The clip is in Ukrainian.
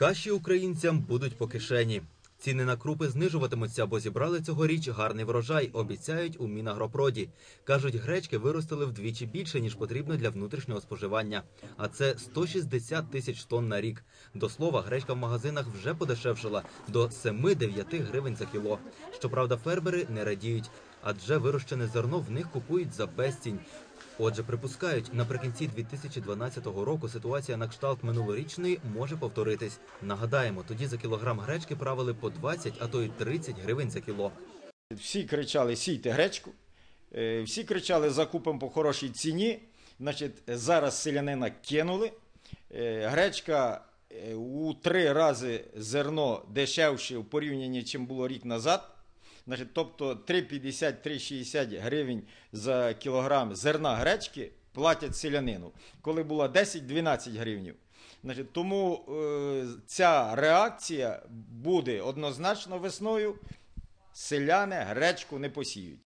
Каші українцям будуть по кишені. Ціни на крупи знижуватимуться, бо зібрали цьогоріч гарний врожай, обіцяють у Мінагропроді. Кажуть, гречки виростили вдвічі більше, ніж потрібно для внутрішнього споживання. А це 160 тисяч тонн на рік. До слова, гречка в магазинах вже подешевшила до 7-9 гривень за кіло. Щоправда, фермери не радіють, адже вирощене зерно в них купують за безцінь. Отже, припускають, наприкінці 2012 року ситуація на кшталт минулорічної може повторитись. Нагадаємо, тоді за кілограм гречки правили по 20, а то й 30 гривень за кіло. Всі кричали сійте гречку, е, всі кричали закупимо по хорошій ціні. Значить, зараз селянина кинули. Е, Гречка е, у три рази зерно дешевше в порівнянні, чим було рік назад. Значить, тобто 3,50-3,60 гривень за кілограм зерна гречки платять селянину, коли було 10-12 гривнів. Значить, тому е, ця реакція буде однозначно весною. Селяни гречку не посіють.